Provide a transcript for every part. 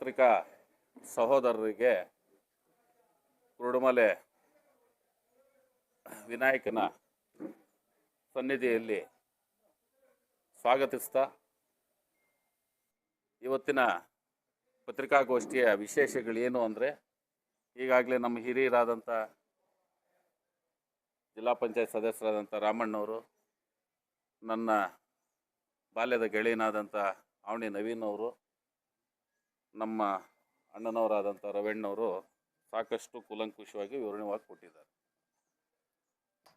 ಪತ್ರಿಕಾ ಸಹೋದರರಿಗೆ ಕುರುಡುಮಲೆ ವಿನಾಯಕನ ಸನ್ನಿಧಿಯಲ್ಲಿ ಸ್ವಾಗತಿಸ್ತಾ ಇವತ್ತಿನ ಪತ್ರಿಕಾಗೋಷ್ಠಿಯ ವಿಶೇಷಗಳೇನು ಅಂದರೆ ಈಗಾಗಲೇ ನಮ್ಮ ಹಿರಿಯರಾದಂಥ ಜಿಲ್ಲಾ ಪಂಚಾಯತ್ ಸದಸ್ಯರಾದಂಥ ರಾಮಣ್ಣವರು, ನನ್ನ ಬಾಲ್ಯದ ಗೆಳೆಯನಾದಂಥ ಅವಣಿ ನವೀನ್ ಅವರು ನಮ್ಮ ಅಣ್ಣನವರಾದಂಥ ರವೆಣ್ಣವರು ಸಾಕಷ್ಟು ಕೂಲಂಕುಷವಾಗಿ ವಿವರಣೆವಾಗಿ ಕೊಟ್ಟಿದ್ದಾರೆ.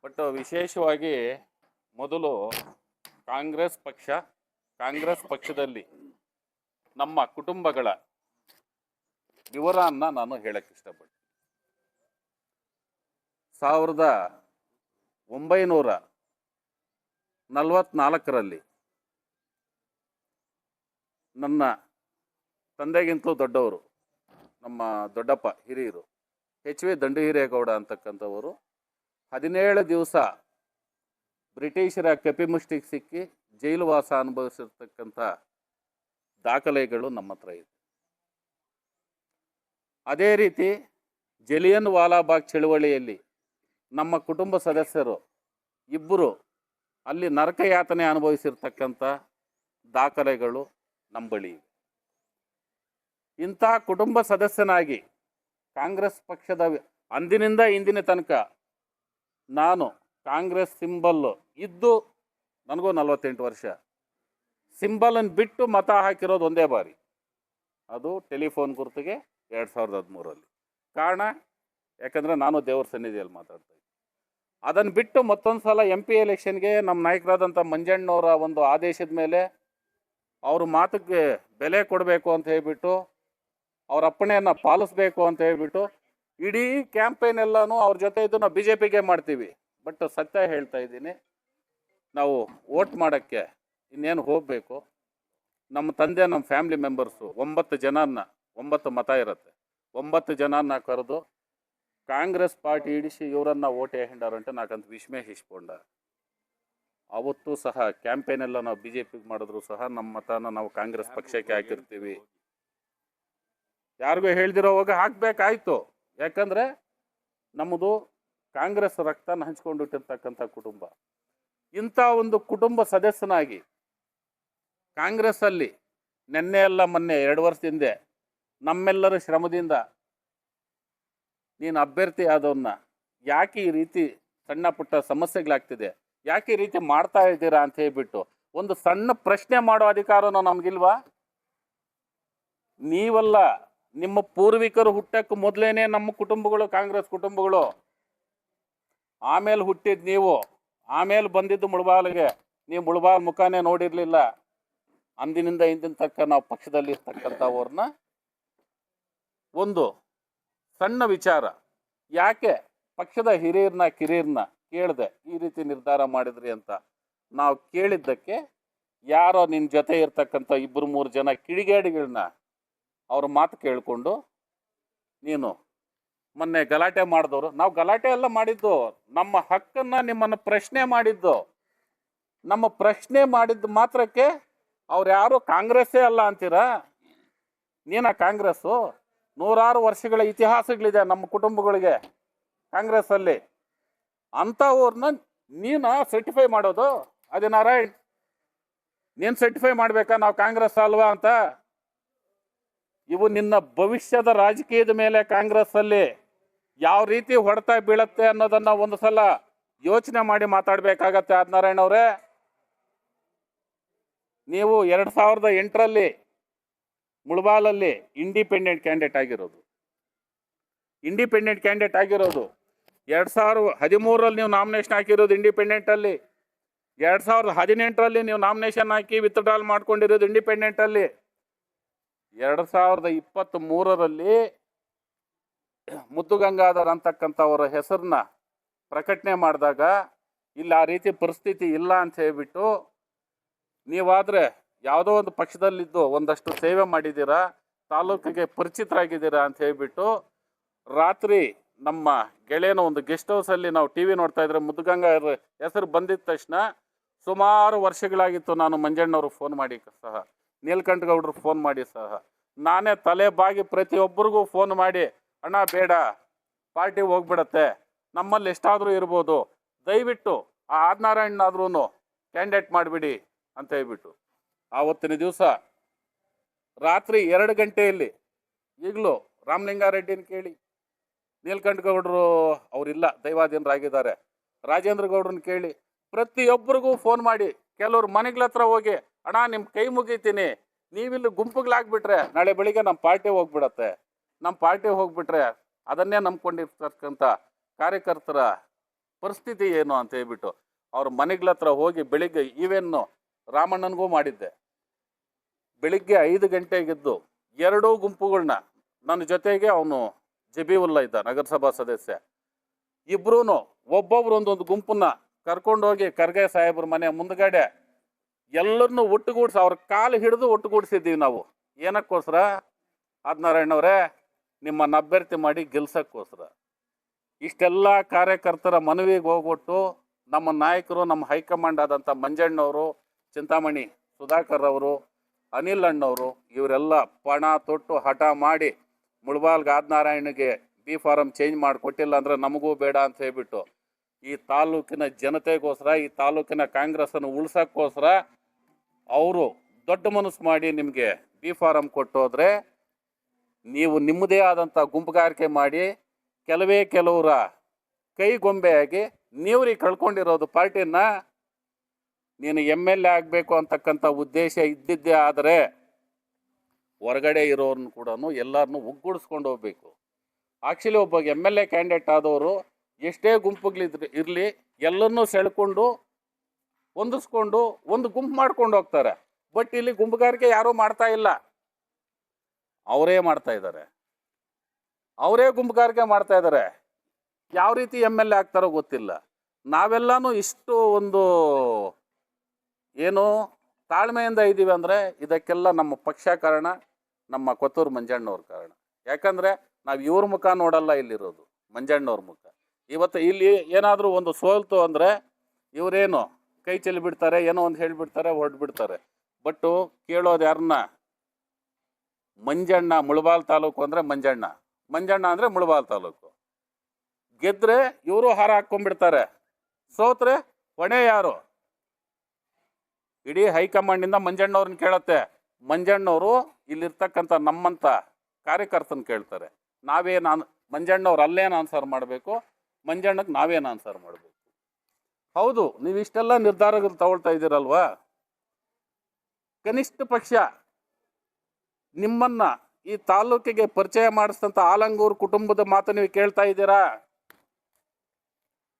ಬಟ್ ವಿಶೇಷವಾಗಿ ಮೊದಲು ಕಾಂಗ್ರೆಸ್ ಪಕ್ಷ, ಕಾಂಗ್ರೆಸ್ ಪಕ್ಷದಲ್ಲಿ ನಮ್ಮ ಕುಟುಂಬಗಳ ವಿವರನ್ನ ನಾನು ಹೇಳಕ್ಕೆ ಇಷ್ಟಪಡ್ತೀನಿ. ಸಾವಿರದ ಒಂಬೈನೂರ ನಲವತ್ನಾಲ್ಕರಲ್ಲಿ ನನ್ನ ತಂದೆಗಿಂತಲೂ ದೊಡ್ಡವರು, ನಮ್ಮ ದೊಡ್ಡಪ್ಪ ಹಿರಿಯರು ಎಚ್ ವಿ ದಂಡು ಹಿರೇಗೌಡ ಅಂತಕ್ಕಂಥವರು, ಹದಿನೇಳು ದಿವಸ ಬ್ರಿಟಿಷರ ಕಪಿಮುಷ್ಟಿಗೆ ಸಿಕ್ಕಿ ಜೈಲು ವಾಸ ಅನುಭವಿಸಿರ್ತಕ್ಕಂಥ ದಾಖಲೆಗಳು ನಮ್ಮ ಹತ್ರ ಇದೆ. ಅದೇ ರೀತಿ ಜಲಿಯನ್ ವಾಲಾಬಾಗ್ ಚಳುವಳಿಯಲ್ಲಿ ನಮ್ಮ ಕುಟುಂಬ ಸದಸ್ಯರು ಇಬ್ಬರು ಅಲ್ಲಿ ನರಕಯಾತನೆ ಅನುಭವಿಸಿರ್ತಕ್ಕಂಥ ದಾಖಲೆಗಳು ನಮ್ಮ ಬಳಿ ಇಂಥ ಕುಟುಂಬ ಸದಸ್ಯನಾಗಿ ಕಾಂಗ್ರೆಸ್ ಪಕ್ಷದ ಅಂದಿನಿಂದ ಇಂದಿನ ತನಕ ನಾನು ಕಾಂಗ್ರೆಸ್ ಸಿಂಬಲ್ಲು ಇದ್ದು ನನಗೂ ನಲವತ್ತೆಂಟು ವರ್ಷ. ಸಿಂಬಲನ್ನು ಬಿಟ್ಟು ಮತ ಹಾಕಿರೋದು ಒಂದೇ ಬಾರಿ. ಅದು ಟೆಲಿಫೋನ್ ಗುರುತಿಗೆ ಎರಡು ಸಾವಿರದ ಹದಿಮೂರಲ್ಲಿ. ಕಾರಣ, ಯಾಕಂದರೆ ನಾನು ದೇವ್ರ ಸನ್ನಿಧಿಯಲ್ಲಿ ಮಾತಾಡ್ತಾ ಇದ್ದೆ. ಅದನ್ನು ಬಿಟ್ಟು ಮತ್ತೊಂದು ಸಲ ಎಂ ಪಿ ಎಲೆಕ್ಷನ್ಗೆ ನಮ್ಮ ನಾಯಕರಾದಂಥ ಮಂಜಣ್ಣವರ ಒಂದು ಆದೇಶದ ಮೇಲೆ ಅವರು ಮಾತಕ್ಕೆ ಬೆಲೆ ಕೊಡಬೇಕು ಅಂತ ಹೇಳ್ಬಿಟ್ಟು ಅವ್ರ ಅಪ್ಪಣೆಯನ್ನು ಪಾಲಿಸ್ಬೇಕು ಅಂತ ಹೇಳ್ಬಿಟ್ಟು ಇಡೀ ಕ್ಯಾಂಪೇನ್ ಎಲ್ಲನೂ ಅವ್ರ ಜೊತೆ ಇದ್ದು ನಾವು ಬಿ ಜೆ ಪಿಗೆ ಮಾಡ್ತೀವಿ. ಬಟ್ ಸತ್ಯ ಹೇಳ್ತಾ ಇದ್ದೀನಿ, ನಾವು ವೋಟ್ ಮಾಡೋಕ್ಕೆ ಇನ್ನೇನು ಹೋಗಬೇಕು? ನಮ್ಮ ತಂದೆ, ನಮ್ಮ ಫ್ಯಾಮಿಲಿ ಮೆಂಬರ್ಸು ಒಂಬತ್ತು ಜನನ್ನ, ಒಂಬತ್ತು ಮತ ಇರುತ್ತೆ. ಒಂಬತ್ತು ಜನನ್ನ ಕರೆದು ಕಾಂಗ್ರೆಸ್ ಪಾರ್ಟಿ ಇಡಿಸಿ ಇವರನ್ನ ಓಟ್ ಹೇಂಡಾರಂటే ನಾಕಂತ ವಿಸ್ಮಯ ಹಿಸ್ಕೊಂಡ ಅವತ್ತು ಸಹ ಕ್ಯಾಂಪೇನ್ ಎಲ್ಲ ನಾವು ಬಿ ಜೆ ಪಿಗೆ ಮಾಡಿದ್ರು ಸಹ ನಮ್ಮ ಮತನ ನಾವು ಕಾಂಗ್ರೆಸ್ ಪಕ್ಷಕ್ಕೆ ಹಾಕಿರ್ತೀವಿ. ಯಾರಿಗೂ ಹೇಳ್ದಿರೋವಾಗ ಹಾಕ್ಬೇಕಾಯ್ತು. ಯಾಕಂದ್ರೆ ನಮ್ಮದು ಕಾಂಗ್ರೆಸ್ ರಕ್ತನ ಹಂಚ್ಕೊಂಡಿಟ್ಟಿರ್ತಕ್ಕಂಥ ಕುಟುಂಬ. ಇಂಥ ಒಂದು ಕುಟುಂಬ ಸದಸ್ಯನಾಗಿ ಕಾಂಗ್ರೆಸ್ಸಲ್ಲಿ ನಿನ್ನೆ ಎಲ್ಲ ಮೊನ್ನೆ ಎರಡು ಹಿಂದೆ ನಮ್ಮೆಲ್ಲರ ಶ್ರಮದಿಂದ ನೀನು ಅಭ್ಯರ್ಥಿ ಆದವನ್ನ ಯಾಕೆ ಈ ರೀತಿ ಸಣ್ಣ ಪುಟ್ಟ ಸಮಸ್ಯೆಗಳಾಗ್ತಿದೆ? ಯಾಕೆ ಈ ರೀತಿ ಮಾಡ್ತಾ ಇದ್ದೀರಾ ಅಂತ ಹೇಳ್ಬಿಟ್ಟು ಒಂದು ಸಣ್ಣ ಪ್ರಶ್ನೆ ಮಾಡೋ ಅಧಿಕಾರನೂ ನಮಗಿಲ್ವಾ? ನೀವಲ್ಲ ನಿಮ್ಮ ಪೂರ್ವಿಕರು ಹುಟ್ಟಕ್ಕೆ ಮೊದಲೇನೆ ನಮ್ಮ ಕುಟುಂಬಗಳು, ಕಾಂಗ್ರೆಸ್ ಕುಟುಂಬಗಳು. ಆಮೇಲೆ ಹುಟ್ಟಿದ ನೀವು, ಆಮೇಲೆ ಬಂದಿದ್ದು ಮುಳಬಾಗಿಲಿಗೆ ನೀವು ಮುಳಬಾಲ್ ಮುಖಾನೇ ನೋಡಿರಲಿಲ್ಲ. ಅಂದಿನಿಂದ ಇಂದಿನ ತಕ್ಕ ನಾವು ಪಕ್ಷದಲ್ಲಿ ಇರ್ತಕ್ಕಂಥವ್ರನ್ನ. ಒಂದು ಸಣ್ಣ ವಿಚಾರ. ಯಾಕೆ? ಪಕ್ಷದ ಹಿರಿಯರನ್ನ ಕಿರಿಯರನ್ನ ಕೇಳಿದೆ, ಈ ರೀತಿ ನಿರ್ಧಾರ ಮಾಡಿದ್ರಿ ಅಂತ. ನಾವು ಕೇಳಿದ್ದಕ್ಕೆ ಯಾರೋ ನಿನ್ನ ಜೊತೆ ಇರ್ತಕ್ಕಂಥ ಇಬ್ಬರು ಮೂರು ಜನ ಕಿಡಿಗೇಡಿಗಳನ್ನ ಅವ್ರ ಮಾತು ಕೇಳಿಕೊಂಡು, ನೀನು ಮೊನ್ನೆ ಗಲಾಟೆ ಮಾಡಿದವರು, ನಾವು ಗಲಾಟೆ ಎಲ್ಲ ಮಾಡಿದ್ದು, ನಮ್ಮ ಹಕ್ಕನ್ನು ನಿಮ್ಮನ್ನು ಪ್ರಶ್ನೆ ಮಾಡಿದ್ದು, ನಮ್ಮ ಪ್ರಶ್ನೆ ಮಾಡಿದ್ದು ಮಾತ್ರಕ್ಕೆ ಅವ್ರು ಯಾರು ಕಾಂಗ್ರೆಸ್ಸೇ ಅಲ್ಲ ಅಂತೀರಾ? ನೀನ ಕಾಂಗ್ರೆಸ್ಸು? ನೂರಾರು ವರ್ಷಗಳ ಇತಿಹಾಸಗಳಿದೆ ನಮ್ಮ ಕುಟುಂಬಗಳಿಗೆ ಕಾಂಗ್ರೆಸ್ಸಲ್ಲಿ. ಅಂಥವ್ರನ್ನ ನೀನು ಸರ್ಟಿಫೈ ಮಾಡೋದು? ಅದೇ ನಾರಾಯಣ್, ನೀನು ಸರ್ಟಿಫೈ ಮಾಡಬೇಕಾ? ನಾವು ಕಾಂಗ್ರೆಸ್ ಅಲ್ವಾ ಅಂತ? ಇವು ನಿನ್ನ ಭವಿಷ್ಯದ ರಾಜಕೀಯದ ಮೇಲೆ ಕಾಂಗ್ರೆಸ್ಸಲ್ಲಿ ಯಾವ ರೀತಿ ಹೊಡೆತ ಬೀಳತ್ತೆ ಅನ್ನೋದನ್ನ ಒಂದು ಸಲ ಯೋಚನೆ ಮಾಡಿ ಮಾತಾಡಬೇಕಾಗತ್ತೆ ಆದಿನಾರಾಯಣ ಅವರೇ. ನೀವು ಎರಡು ಸಾವಿರದ ಎಂಟರಲ್ಲಿ ಮುಳಬಾಲಲ್ಲಿ ಇಂಡಿಪೆಂಡೆಂಟ್ ಕ್ಯಾಂಡಿಡೇಟ್ ಆಗಿರೋದು. ಇಂಡಿಪೆಂಡೆಂಟ್ ಕ್ಯಾಂಡಿಡೇಟ್ ಆಗಿರೋದು. ಎರಡು ಸಾವಿರದ ಹದಿಮೂರರಲ್ಲಿ ನೀವು ನಾಮಿನೇಷನ್ ಹಾಕಿರೋದು ಇಂಡಿಪೆಂಡೆಂಟಲ್ಲಿ ಎರಡು ಸಾವಿರದ ಹದಿನೆಂಟರಲ್ಲಿ ನೀವು ನಾಮಿನೇಷನ್ ಹಾಕಿ ವಿತ್ಡ್ರಾಲ್ ಮಾಡ್ಕೊಂಡಿರೋದು ಇಂಡಿಪೆಂಡೆಂಟಲ್ಲಿ ಎರಡು ಸಾವಿರದ ಇಪ್ಪತ್ತ್ ಮೂರರಲ್ಲಿ ಮುದ್ದುಗಂಗಾಧರ್ ಅಂತಕ್ಕಂಥವರ ಹೆಸರನ್ನ ಪ್ರಕಟಣೆ ಮಾಡಿದಾಗ, ಇಲ್ಲಿ, ಆ ರೀತಿ ಪರಿಸ್ಥಿತಿ ಇಲ್ಲ ಅಂತ ಹೇಳಿಬಿಟ್ಟು, ನೀವಾದರೆ ಯಾವುದೋ ಒಂದು ಪಕ್ಷದಲ್ಲಿದ್ದು ಒಂದಷ್ಟು ಸೇವೆ ಮಾಡಿದ್ದೀರಾ, ತಾಲೂಕಿಗೆ ಪರಿಚಿತರಾಗಿದ್ದೀರಾ ಅಂತ ಹೇಳಿಬಿಟ್ಟು, ರಾತ್ರಿ ನಮ್ಮ ಗೆಳೆಯನ ಒಂದು ಗೆಸ್ಟ್ ಹೌಸಲ್ಲಿ ನಾವು ಟಿ ವಿ ನೋಡ್ತಾ ಇದ್ರೆ ಮುದ್ದುಗಂಗಾ ಹೆಸರು ಬಂದಿದ್ದ ತಕ್ಷಣ ಸುಮಾರು ವರ್ಷಗಳಾಗಿತ್ತು ನಾನು ಮಂಜಣ್ಣವ್ರಿಗೆ ಫೋನ್ ಮಾಡಿ ಸಹ. ನೀಲ್ಕಂಠ ಗೌಡ್ರಿಗೆ ಫೋನ್ ಮಾಡಿ ಸಹ. ನಾನೇ ತಲೆ ಬಾಗಿ ಪ್ರತಿಯೊಬ್ಬರಿಗೂ ಫೋನ್ ಮಾಡಿ, ಅಣ್ಣ, ಬೇಡ ಪಾರ್ಟಿ ಹೋಗ್ಬಿಡತ್ತೆ. ನಮ್ಮಲ್ಲಿ ಎಷ್ಟಾದರೂ ಇರ್ಬೋದು. ದಯವಿಟ್ಟು ಆ ಆದ್ನಾರಾಯಣನಾದ್ರೂ ಕ್ಯಾಂಡಿಡೇಟ್ ಮಾಡಿಬಿಡಿ, ಅಂತ ಹೇಳ್ಬಿಟ್ಟು ಆವತ್ತಿನ ದಿವಸ ರಾತ್ರಿ ಎರಡು ಗಂಟೆಯಲ್ಲಿ ಈಗಲೂ ರಾಮಲಿಂಗಾರೆಡ್ಡಿನ ಕೇಳಿ, ನೀಲ್ಕಂಠಗೌಡರು ಅವರಿಲ್ಲ, ದೈವಾಧೀನರಾಗಿದ್ದಾರೆ. ರಾಜೇಂದ್ರ ಗೌಡ್ರನ್ನ ಕೇಳಿ ಪ್ರತಿಯೊಬ್ಬರಿಗೂ ಫೋನ್ ಮಾಡಿ ಕೆಲವ್ರು ಮನೆಗಳ ಹತ್ರ ಹೋಗಿ, ಅಣ್ಣ ನಿಮ್ಮ ಕೈ ಮುಗಿತೀನಿ. ನೀವಿಲ್ಲಿ ಗುಂಪುಗಳಾಗ್ಬಿಟ್ರೆ ನಾಳೆ ಬೆಳಿಗ್ಗೆ ನಮ್ಮ ಪಾರ್ಟಿ ಹೋಗ್ಬಿಡತ್ತೆ. ನಮ್ಮ ಪಾರ್ಟಿ ಹೋಗ್ಬಿಟ್ರೆ ಅದನ್ನೇ ನಂಬ್ಕೊಂಡಿರ್ತಕ್ಕಂಥ ಕಾರ್ಯಕರ್ತರ ಪರಿಸ್ಥಿತಿ ಏನು ಅಂತ ಹೇಳ್ಬಿಟ್ಟು ಅವ್ರ ಮನೆಗಳ ಹತ್ರ ಹೋಗಿ ಬೆಳಿಗ್ಗೆ ಇವೇನು ರಾಮಣ್ಣನಿಗೂ ಮಾಡಿದ್ದೆ. ಬೆಳಿಗ್ಗೆ ಐದು ಗಂಟೆಗಿದ್ದು ಎರಡೂ ಗುಂಪುಗಳನ್ನ ನನ್ನ ಜೊತೆಗೆ ಅವನು ಜಬೀವುಲ್ಲಾ ಇದ್ದ ನಗರಸಭಾ ಸದಸ್ಯ. ಇಬ್ರು ಒಬ್ಬೊಬ್ರು ಒಂದೊಂದು ಗುಂಪನ್ನ ಕರ್ಕೊಂಡೋಗಿ ಖರ್ಗೆ ಸಾಹೇಬ್ರ ಮನೆ ಮುಂದ್ಗಡೆ ಎಲ್ಲರನ್ನೂ ಒಟ್ಟುಗೂಡಿಸಿ ಅವ್ರ ಕಾಲು ಹಿಡಿದು ಒಟ್ಟುಗೂಡಿಸಿದ್ದೀವಿ ನಾವು. ಏನಕ್ಕೋಸ್ಕರ? ಆದಿನಾರಾಯಣವ್ರೇ, ನಿಮ್ಮನ್ನು ಅಭ್ಯರ್ಥಿ ಮಾಡಿ ಗೆಲ್ಸೋಕ್ಕೋಸ್ಕರ. ಇಷ್ಟೆಲ್ಲ ಕಾರ್ಯಕರ್ತರ ಮನವಿಗೆ ಹೋಗ್ಬಿಟ್ಟು ನಮ್ಮ ನಾಯಕರು, ನಮ್ಮ ಹೈಕಮಾಂಡ್ ಆದಂಥ ಮಂಜಣ್ಣವರು, ಚಿಂತಾಮಣಿ ಸುಧಾಕರ್ ಅವರು, ಅನಿಲ್ ಅಣ್ಣವರು, ಇವರೆಲ್ಲ ಪಣ ತೊಟ್ಟು ಹಠ ಮಾಡಿ ಮುಳಬಾಲ್ಗೆ ಆದಿನಾರಾಯಣಗೆ ಬಿ ಫಾರಂ ಚೇಂಜ್ ಮಾಡಿ ಕೊಟ್ಟಿಲ್ಲ ಅಂದರೆ ನಮಗೂ ಬೇಡ ಅಂತ ಹೇಳ್ಬಿಟ್ಟು ಈ ತಾಲೂಕಿನ ಜನತೆಗೋಸ್ಕರ, ಈ ತಾಲೂಕಿನ ಕಾಂಗ್ರೆಸ್ಸನ್ನು ಉಳಿಸೋಕ್ಕೋಸ್ಕರ ಅವರು ದೊಡ್ಡ ಮನಸ್ಸು ಮಾಡಿ ನಿಮಗೆ ಬಿ ಫಾರಂ ಕೊಟ್ಟೋದ್ರೆ ನೀವು ನಿಮ್ಮದೇ ಆದಂಥ ಗುಂಪುಗಾರಿಕೆ ಮಾಡಿ ಕೆಲವೇ ಕೆಲವರ ಕೈಗೊಂಬೆಯಾಗಿ ನೀವ್ರಿಗೆ ಕಳ್ಕೊಂಡಿರೋದು ಪಾರ್ಟಿನ ನೀನು ಎಂ ಎಲ್ ಎ ಆಗಬೇಕು ಅಂತಕ್ಕಂಥ ಉದ್ದೇಶ ಇದ್ದಿದ್ದೇ ಆದರೆ ಹೊರಗಡೆ ಇರೋರನ್ನ ಕೂಡ ಎಲ್ಲರನ್ನೂ ಒಗ್ಗೂಡಿಸ್ಕೊಂಡು ಹೋಗ್ಬೇಕು. ಆ್ಯಕ್ಚುಲಿ ಒಬ್ಬ ಎಂ ಎಲ್ ಎ ಕ್ಯಾಂಡಿಡೇಟ್ ಆದವರು ಎಷ್ಟೇ ಗುಂಪುಗಳಿದ್ರೆ ಇರಲಿ, ಎಲ್ಲರನ್ನೂ ಸೆಳ್ಕೊಂಡು, ಹೊಂದಿಸ್ಕೊಂಡು, ಒಂದು ಗುಂಪು ಮಾಡ್ಕೊಂಡು ಹೋಗ್ತಾರೆ. ಬಟ್ ಇಲ್ಲಿ ಗುಂಪುಗಾರಿಕೆ ಯಾರೂ ಮಾಡ್ತಾ ಇಲ್ಲ. ಅವರೇ ಮಾಡ್ತಾ ಇದ್ದಾರೆ. ಅವರೇ ಗುಂಪುಗಾರಿಕೆ ಮಾಡ್ತಾ ಇದ್ದಾರೆ. ಯಾವ ರೀತಿ ಎಂ ಎಲ್ ಎ ಆಗ್ತಾರೋ ಗೊತ್ತಿಲ್ಲ. ನಾವೆಲ್ಲನೂ ಇಷ್ಟು ಒಂದು ಏನು ತಾಳ್ಮೆಯಿಂದ ಇದ್ದೀವಿ ಅಂದರೆ ಇದಕ್ಕೆಲ್ಲ ನಮ್ಮ ಪಕ್ಷ ಕಾರಣ, ನಮ್ಮ ಕೊತ್ತೂರು ಮಂಜಣ್ಣವ್ರ ಕಾರಣ. ಯಾಕಂದರೆ ನಾವು ಇವ್ರ ಮುಖ ನೋಡಲ್ಲ ಇಲ್ಲಿರೋದು, ಮಂಜಣ್ಣವ್ರ ಮುಖ. ಇವತ್ತು ಇಲ್ಲಿ ಏನಾದರೂ ಒಂದು ಸೋಲ್ತು ಅಂದರೆ ಇವರೇನು ಕೈ ಚೆಲ್ಲಿ ಬಿಡ್ತಾರೆ, ಏನೋ ಒಂದು ಹೇಳಿಬಿಡ್ತಾರೆ, ಹೊರಟು ಬಿಡ್ತಾರೆ. ಬಟ್ಟು ಕೇಳೋದು ಯಾರನ್ನ ಮಂಜಣ್ಣ, ಮುಳಬಾಲ್ ತಾಲೂಕು ಅಂದರೆ ಮಂಜಣ್ಣ. ಮಂಜಣ್ಣ ಅಂದರೆ ಮುಳಬಾಲ್ ತಾಲೂಕು. ಗೆದ್ರೆ ಇವರು ಹಾರ ಹಾಕ್ಕೊಂಡ್ಬಿಡ್ತಾರೆ. ಸೋತ್ರೆ ಹೊಣೆ ಯಾರು? ಇಡೀ ಹೈಕಮಾಂಡಿಂದ ಮಂಜಣ್ಣವ್ರನ್ನ ಕೇಳತ್ತೆ. ಮಂಜಣ್ಣವರು ಇಲ್ಲಿರ್ತಕ್ಕಂಥ ನಮ್ಮಂಥ ಕಾರ್ಯಕರ್ತನ ಕೇಳ್ತಾರೆ. ನಾವೇನು ಮಂಜಣ್ಣವ್ರು ಅಲ್ಲೇನು ಆನ್ಸರ್ ಮಾಡಬೇಕು. ಮಂಜಣ್ಣಕ್ಕೆ ನಾವೇನು ಆನ್ಸರ್ ಮಾಡಬೇಕು ಹೌದು, ನೀವು ಇಷ್ಟೆಲ್ಲ ನಿರ್ಧಾರಗಳು ತಗೊಳ್ತಾ ಇದ್ದೀರಲ್ವಾ? ಕನಿಷ್ಠ ಪಕ್ಷ ನಿಮ್ಮನ್ನ ಈ ತಾಲೂಕಿಗೆ ಪರಿಚಯ ಮಾಡಿಸಿದಂಥ ಆಲಂಗೂರು ಕುಟುಂಬದ ಮಾತು ನೀವು ಕೇಳ್ತಾ ಇದ್ದೀರಾ?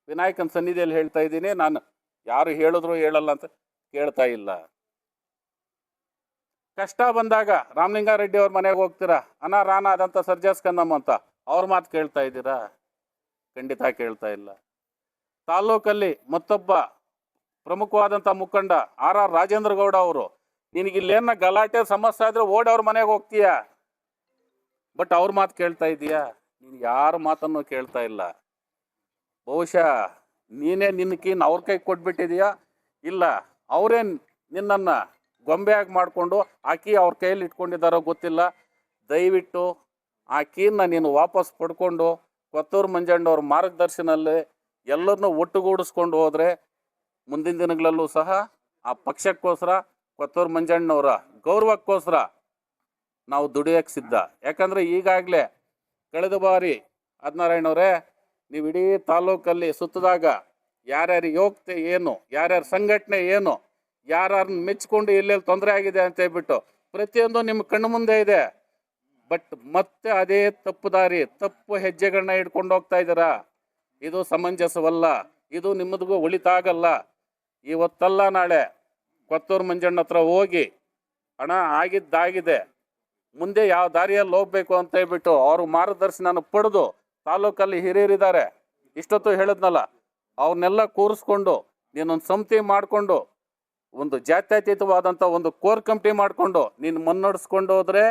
ವಿನಾಯಕನ ಸನ್ನಿಧಿಯಲ್ಲಿ ಹೇಳ್ತಾ ಇದ್ದೀನಿ, ನಾನು ಯಾರು ಹೇಳಿದ್ರು ಹೇಳಲ್ಲ ಅಂತ ಕೇಳ್ತಾ ಇಲ್ಲ. ಕಷ್ಟ ಬಂದಾಗ ರಾಮಲಿಂಗಾರೆಡ್ಡಿ ಅವ್ರ ಮನೆಗೆ ಹೋಗ್ತೀರಾ? ಅನಾರಾನ ರಾನ ಅದಂತ ಸರ್ಜಾಸ್ಕಂದಮ್ಮ ಅಂತ ಅವ್ರ ಮಾತು ಕೇಳ್ತಾ ಇದ್ದೀರಾ? ಖಂಡಿತ ಕೇಳ್ತಾ ಇಲ್ಲ. ತಾಲೂಕಲ್ಲಿ ಮತ್ತೊಬ್ಬ ಪ್ರಮುಖವಾದಂಥ ಮುಖಂಡ ಆರ್ ಆರ್ ರಾಜೇಂದ್ರ ಗೌಡ ಅವರು ನಿನಗಿಲ್ಲೇನ ಗಲಾಟೆ, ಸಮಸ್ಯೆ ಆದರೆ ಓಡಿ ಅವ್ರ ಮನೆಗೆ ಹೋಗ್ತೀಯ? ಬಟ್ ಅವ್ರ ಮಾತು ಕೇಳ್ತಾ ಇದೀಯಾ ನೀನು ಯಾರ ಮಾತನ್ನು ಕೇಳ್ತಾ ಇಲ್ಲ. ಬಹುಶಃ ನೀನೇ ನಿನ್ನ ಕೀನ್ ಅವ್ರ ಕೈ ಕೊಟ್ಬಿಟ್ಟಿದೀಯಾ? ಇಲ್ಲ, ಅವರೇ ನಿನ್ನನ್ನು ಗೊಂಬೆಯಾಗಿ ಮಾಡಿಕೊಂಡು ಆ ಕೀ ಅವ್ರ ಕೈಯಲ್ಲಿ ಇಟ್ಕೊಂಡಿದ್ದಾರೋ ಗೊತ್ತಿಲ್ಲ. ದಯವಿಟ್ಟು ಆ ಕೀನ ನೀನು ವಾಪಸ್ ಪಡ್ಕೊಂಡು ಕೊತ್ತೂರು ಮಂಜಣ್ಣವ್ರ ಮಾರ್ಗದರ್ಶನಲ್ಲಿ ಎಲ್ಲರನ್ನೂ ಒಟ್ಟುಗೂಡಿಸ್ಕೊಂಡು ಹೋದರೆ ಮುಂದಿನ ದಿನಗಳಲ್ಲೂ ಸಹ ಆ ಪಕ್ಷಕ್ಕೋಸ್ಕರ ಕೊತ್ತೂರು ಮಂಜಣ್ಣವರ ಗೌರವಕ್ಕೋಸ್ಕರ ನಾವು ದುಡಿಯೋಕ್ಕೆ ಸಿದ್ಧ. ಯಾಕಂದರೆ ಈಗಾಗಲೇ ಕಳೆದ ಬಾರಿ ಆದಿನಾರಾಯಣವರೇ, ನೀವು ಇಡೀ ತಾಲೂಕಲ್ಲಿ ಸುತ್ತದಾಗ ಯಾರ್ಯಾರು ಯೋಗ್ಯತೆ ಏನು, ಯಾರ್ಯಾರ ಸಂಘಟನೆ ಏನು, ಯಾರ್ಯಾರನ್ನ ಮೆಚ್ಕೊಂಡು ಎಲ್ಲೆಲ್ಲಿ ತೊಂದರೆ ಆಗಿದೆ ಅಂತ ಹೇಳ್ಬಿಟ್ಟು ಪ್ರತಿಯೊಂದು ನಿಮ್ಮ ಕಣ್ಣು ಮುಂದೆ ಇದೆ. ಬಟ್ ಮತ್ತೆ ಅದೇ ತಪ್ಪು ದಾರಿ, ತಪ್ಪು ಹೆಜ್ಜೆಗಳನ್ನ ಇಟ್ಕೊಂಡು ಹೋಗ್ತಾ ಇದ್ದೀರಾ? ಇದು ಸಮಂಜಸವಲ್ಲ, ಇದು ನಿಮ್ಮದಿಗೂ ಒಳಿತಾಗಲ್ಲ ಇವತ್ತಲ್ಲ ನಾಳೆ ಕೊತ್ತೂರು ಮಂಜಣ್ಣ ಹತ್ರ ಹೋಗಿ ಹಣ ಆಗಿದ್ದಾಗಿದೆ. ಮುಂದೆ ಯಾವ ದಾರಿಯಲ್ಲಿ ಹೋಗ್ಬೇಕು ಅಂತ ಹೇಳ್ಬಿಟ್ಟು ಅವರು ಮಾರ್ಗದರ್ಶನ ಪಡೆದು ತಾಲೂಕಲ್ಲಿ ಹಿರಿಯರಿದ್ದಾರೆ. ಇಷ್ಟೊತ್ತು ಹೇಳಿದ್ನಲ್ಲ, ಅವ್ರನ್ನೆಲ್ಲ ಕೂರಿಸ್ಕೊಂಡು, ನೀನೊಂದು ಸಮಿತಿ ಮಾಡಿಕೊಂಡು, ಒಂದು ಜಾತ್ಯತೀತವಾದಂಥ ಒಂದು ಕೋರ್ ಕಮಿಟಿ ಮಾಡಿಕೊಂಡು, ನೀನು ಮುನ್ನಡೆಸ್ಕೊಂಡು ಹೋದರೆ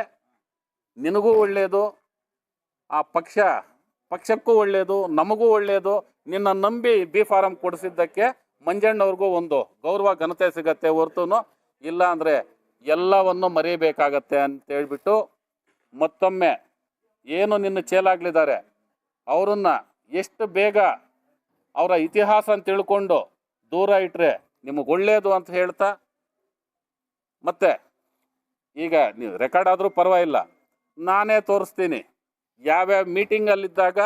ನಿನಗೂ ಒಳ್ಳೆಯದು ಆ ಪಕ್ಷ, ಪಕ್ಷಕ್ಕೂ ಒಳ್ಳೆಯದು ನಮಗೂ ಒಳ್ಳೆಯದು ನಿನ್ನ ನಂಬಿ ಬಿ ಫಾರಂ ಕೊಡಿಸಿದ್ದಕ್ಕೆ ಮಂಜಣ್ಣವ್ರಿಗೂ ಒಂದು ಗೌರವ, ಘನತೆ ಸಿಗತ್ತೆ ಹೊರತು ಇಲ್ಲ ಅಂದರೆ ಎಲ್ಲವನ್ನು ಮರೆಯಬೇಕಾಗತ್ತೆ ಅಂತ ಹೇಳ್ಬಿಟ್ಟು ಮತ್ತೊಮ್ಮೆ ಏನು ನಿನ್ನ ಚೇಲಾಗಲಿದ್ದಾರೆ ಅವರನ್ನ ಎಷ್ಟು ಬೇಗ ಅವರ ಇತಿಹಾಸ ಅಂತ ತಿಳ್ಕೊಂಡು ದೂರ ಇಟ್ಟರೆ ನಿಮಗೆ ಒಳ್ಳೆಯದು ಅಂತ ಹೇಳ್ತಾ, ಮತ್ತೆ ಈಗ ನೀವು ರೆಕಾರ್ಡ್ ಆದರೂ ಪರವಾಗಿಲ್ಲ. ನಾನೇ ತೋರಿಸ್ತೀನಿ. ಯಾವ್ಯಾವ ಮೀಟಿಂಗಲ್ಲಿದ್ದಾಗ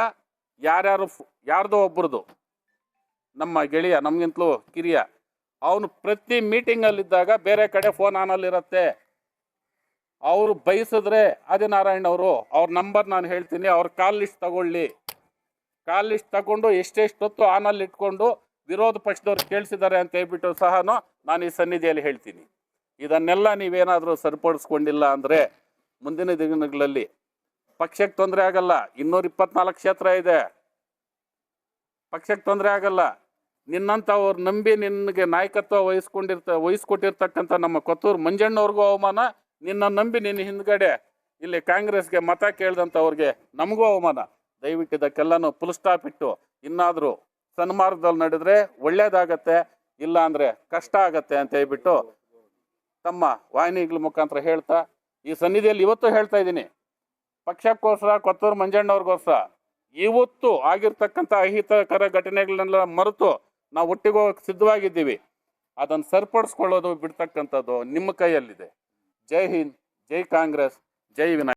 ಯಾರ್ಯಾರು ಯಾರ್ದೋ ಒಬ್ರದ್ದು ನಮ್ಮ ಗೆಳೆಯ, ನಮಗಿಂತಲೂ ಕಿರಿಯ, ಅವನು ಪ್ರತಿ ಮೀಟಿಂಗಲ್ಲಿದ್ದಾಗ ಬೇರೆ ಕಡೆ ಫೋನ್ ಆನಲ್ಲಿರುತ್ತೆ ಅವರು ಬಯಸಿದ್ರೆ ಆದಿನಾರಾಯಣ್ ಅವರು, ಅವ್ರ ನಂಬರ್ ನಾನು ಹೇಳ್ತೀನಿ, ಅವ್ರ ಕಾಲ್ ಲಿಸ್ಟ್ ತಗೊಳ್ಳಿ. ಕಾಲ್ ಲಿಸ್ಟ್ ತಗೊಂಡು ಎಷ್ಟೆಷ್ಟೊತ್ತು ಆನಲ್ಲಿ ಇಟ್ಕೊಂಡು ವಿರೋಧ ಪಕ್ಷದವ್ರು ಕೇಳಿಸಿದ್ದಾರೆ ಅಂತ ಹೇಳ್ಬಿಟ್ಟು ಸಹ ನಾನು ಈ ಸನ್ನಿಧಿಯಲ್ಲಿ ಹೇಳ್ತೀನಿ. ಇದನ್ನೆಲ್ಲ ನೀವೇನಾದರೂ ಸರಿಪಡಿಸ್ಕೊಂಡಿಲ್ಲ ಅಂದರೆ ಮುಂದಿನ ದಿನಗಳಲ್ಲಿ ಪಕ್ಷಕ್ಕೆ ತೊಂದರೆ ಆಗಲ್ಲ. ಇನ್ನೂರ ಇಪ್ಪತ್ನಾಲ್ಕು ಕ್ಷೇತ್ರ ಇದೆ. ಪಕ್ಷಕ್ಕೆ ತೊಂದರೆ ಆಗಲ್ಲ. ನಿನ್ನಂಥವ್ರು ನಂಬಿ ನಿನಗೆ ನಾಯಕತ್ವ ವಹಿಸ್ಕೊಂಡಿರ್ತ, ವಹಿಸ್ಕೊಟ್ಟಿರ್ತಕ್ಕಂಥ ನಮ್ಮ ಕೊತ್ತೂರು ಮಂಜಣ್ಣವ್ರಿಗೂ ಅವಮಾನ, ನಿನ್ನ ನಂಬಿ ನಿನ್ನ ಹಿಂದ್ಗಡೆ ಇಲ್ಲಿ ಕಾಂಗ್ರೆಸ್ಗೆ ಮತ ಕೇಳಿದಂಥವ್ರಿಗೆ ನಮಗೂ ಅವಮಾನ. ದಯವಿಟ್ಟು ಇದಕ್ಕೆಲ್ಲನೂ ಫುಲ್ ಸ್ಟಾಪ್ ಇಟ್ಟು ಇನ್ನಾದರೂ ಸನ್ಮಾರ್ಗದಲ್ಲಿ ನಡೆದರೆ ಒಳ್ಳೇದಾಗತ್ತೆ ಇಲ್ಲ ಅಂದರೆ ಕಷ್ಟ ಆಗತ್ತೆ ಅಂತ ಹೇಳ್ಬಿಟ್ಟು ತಮ್ಮ ವಾಹಿನಿಗಳ ಮುಖಾಂತರ ಹೇಳ್ತಾ ಈ ಸನ್ನಿಧಿಯಲ್ಲಿ ಇವತ್ತು ಹೇಳ್ತಾ ಇದ್ದೀನಿ. ಪಕ್ಷಕ್ಕೋಸ್ಕರ ಕೊತ್ತೂರು ಮಂಜಣ್ಣವ್ರಿಗೋಸ್ಕರ ಇವತ್ತು ಆಗಿರ್ತಕ್ಕಂಥ ಅಹಿತಕರ ಘಟನೆಗಳನ್ನೆಲ್ಲ ಮರೆತು ನಾವು ಒಟ್ಟಿಗೆ ಸಿದ್ಧವಾಗಿದ್ದೀವಿ. ಅದನ್ನು ಸರಿಪಡಿಸ್ಕೊಳ್ಳೋದು ಬಿಡ್ತಕ್ಕಂಥದ್ದು ನಿಮ್ಮ ಕೈಯಲ್ಲಿದೆ. ಜೈ ಹಿಂದ್, ಜೈ ಕಾಂಗ್ರೆಸ್, ಜೈ ವಿನಾಯಕ್.